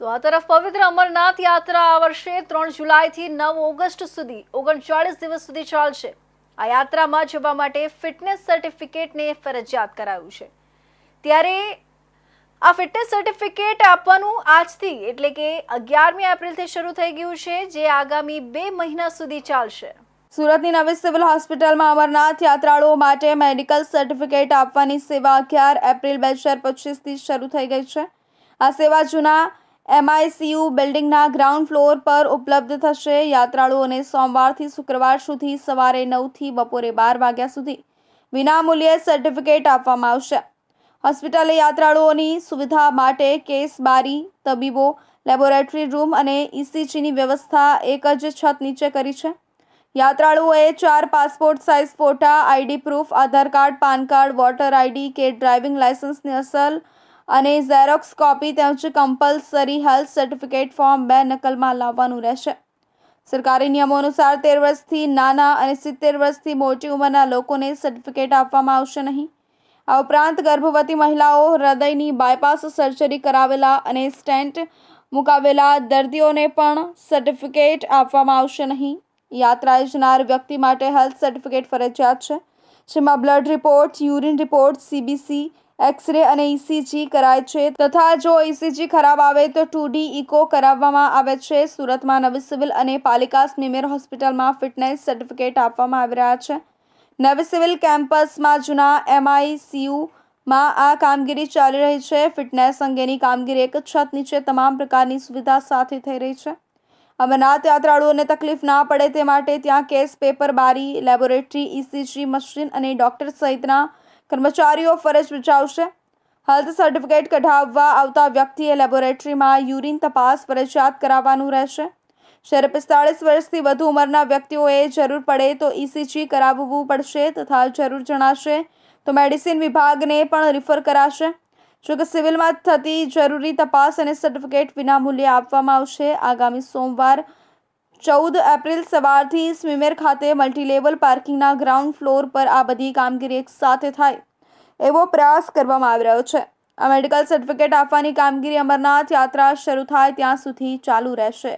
તો આ તરફ પવિત્ર અમરનાથ યાત્રા આ વર્ષે ત્રણ જુલાઈથી નવ ઓગસ્ટ સુધી ઓગણચાળીસ દિવસ સુધી ચાલશે. આ યાત્રામાં જવા માટે ફિટનેસ સર્ટિફિકેટને ફરજિયાત કરાયું છે. ત્યારે આ ફિટનેસ સર્ટિફિકેટ આપવાનું આજથી એટલે કે અગિયારમી એપ્રિલથી શરૂ થઈ ગયું છે, જે આગામી બે મહિના સુધી ચાલશે. સુરતની નવી સિવિલ હોસ્પિટલમાં અમરનાથ યાત્રાળુઓ માટે મેડિકલ સર્ટિફિકેટ આપવાની સેવા અગિયાર એપ્રિલ બે હજાર પચીસથી શરૂ થઈ ગઈ છે. આ સેવા જૂના એમઆઈસીયુ બિલ્ડિંગના ગ્રાઉન્ડ ફ્લોર પર ઉપલબ્ધ થશે. યાત્રાળુઓને સોમવારથી શુક્રવાર સુધી સવારે નવથી બપોરે બાર વાગ્યા સુધી વિનામૂલ્યે સર્ટિફિકેટ આપવામાં આવશે. હોસ્પિટલે યાત્રાળુઓની સુવિધા માટે કેસ બારી, તબીબો, લેબોરેટરી રૂમ અને ઇસીજીની વ્યવસ્થા એક જ છત નીચે કરી છે. યાત્રાળુઓએ ચાર પાસપોર્ટ સાઇઝ ફોટા, ID proof, Aadhaar card, PAN card, voter ID કે ડ્રાઇવિંગ લાયસન્સની અસલ અને ઝેરોક્સ કોપી તેમજ કમ્પલસરી હેલ્થ સર્ટિફિકેટ ફોર્મ બે નકલમાં લાવવાનું રહેશે. સરકારી નિયમો અનુસાર તેર વર્ષથી નાના અને સિત્તેર વર્ષથી મોટી ઉંમરના લોકોને સર્ટિફિકેટ આપવામાં આવશે નહીં. આ ઉપરાંત ગર્ભવતી મહિલાઓ હૃદયની બાયપાસ સર્જરી કરાવેલા અને સ્ટેન્ટ મુકાવેલા દર્દીઓને પણ સર્ટિફિકેટ આપવામાં આવશે નહીં. યાત્રા જનાર વ્યક્તિ માટે હેલ્થ સર્ટિફિકેટ ફરજિયાત છે, જેમાં blood report urine report CBC x ray અને ઇસીજી કરાય છે. તથા જો ઇસીજી ખરાબ આવે તો ટુ ડી ઇકો કરાવવામાં આવે છે. સુરતમાં નવી સિવિલ અને પાલિકા સ્મીમેર હોસ્પિટલમાં ફિટનેસ સર્ટિફિકેટ આપવામાં આવી રહ્યા છે. નવી સિવિલ કેમ્પસમાં જૂના એમઆઈસીયુમાં આ કામગીરી ચાલી રહી છે. ફિટનેસ અંગેની કામગીરી એક છત નીચે તમામ પ્રકારની સુવિધા સાથે થઈ રહી છે. અમરનાથ યાત્રાળુઓને તકલીફ ના પડે તે માટે ત્યાં કેસ પેપર બારી, લેબોરેટરી ઇસીજી મશીન અને ડોક્ટર સહિતના કર્મચારીઓ ફરજ બજાવશે. હેલ્થ સર્ટિફિકેટ કઢાવવા આવતા વ્યક્તિએ લેબોરેટરીમાં યુરિન તપાસ ફરજિયાત કરાવવાનું રહેશે. જ્યારે પિસ્તાળીસ વર્ષથી વધુ ઉંમરના વ્યક્તિઓએ જરૂર પડે તો ઇસીજી કરાવવું પડશે તથા જરૂર જણાશે તો મેડિસિન વિભાગને પણ રિફર કરાશે. જોકે સિવિલમાં થતી જરૂરી તપાસ અને સર્ટિફિકેટ વિનામૂલ્યે આપવામાં આવશે. આગામી સોમવાર ચૌદ એપ્રિલ સવારથી સ્વિમેર ખાતે મલ્ટીલેવલ પાર્કિંગના ગ્રાઉન્ડ ફ્લોર પર આ બધી કામગીરી એક સાથે થાય એવો પ્રયાસ કરવામાં આવી રહ્યો છે. આ મેડિકલ સર્ટિફિકેટ આપવાની કામગીરી અમરનાથ યાત્રા શરૂ થાય ત્યાં સુધી ચાલુ રહેશે.